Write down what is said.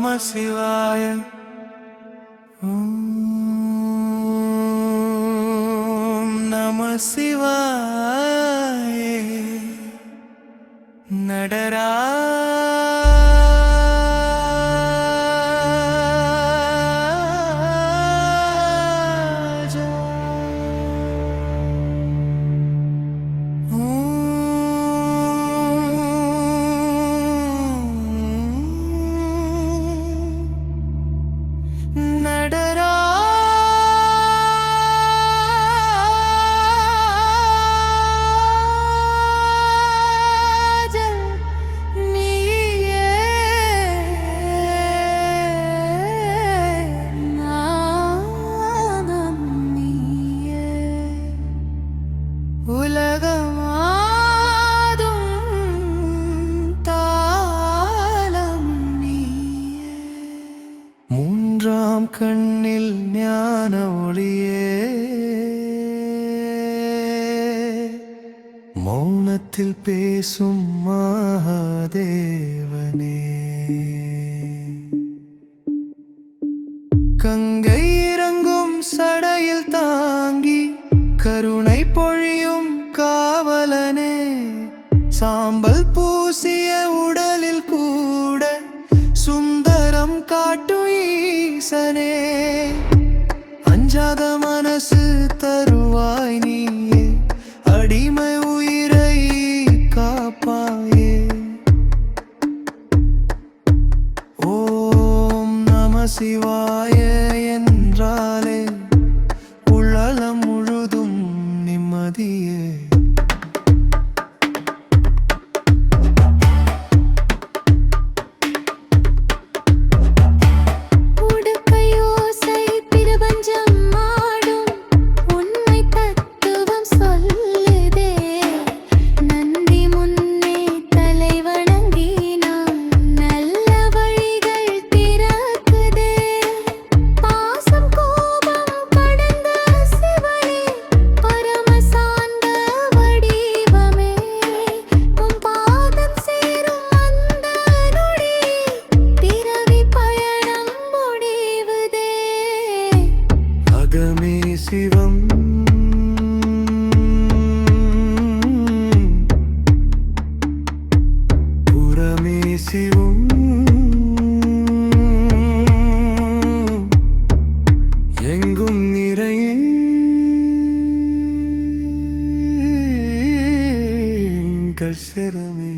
नमः शिवाय नमः शिवाय नडरा கண்ணில் ஞான ஒளியே. மௌனத்தில் பேசும் மகாதேவனே. கங்கை இறங்கும் சடையில் தாங்கி கருணை பொழியும் காவலனே. சாம்பல் பூசிய உடலில் கூட சுந்தரம் காட்டும் ஈசனே அஞ்சாத மனசு தருவாய் நீயே அடிமை உயிரை காப்பாயே. ஓம் நம சிவாய சிவம். புறமே சிவம். எங்கும் நிறைய. கசரமே